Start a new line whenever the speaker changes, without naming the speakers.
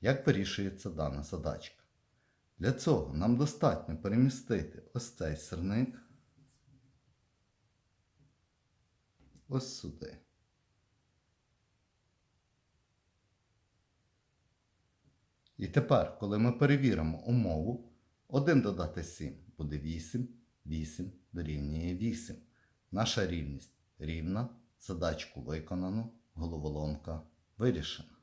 Як вирішується дана задачка? Для цього нам достатньо перемістити ось цей сирник ось сюди. І тепер, коли ми перевіримо умову, 1 додати 7 буде 8, 8 дорівнює 8. Наша рівність рівна, задачку виконано, головоломка вирішена.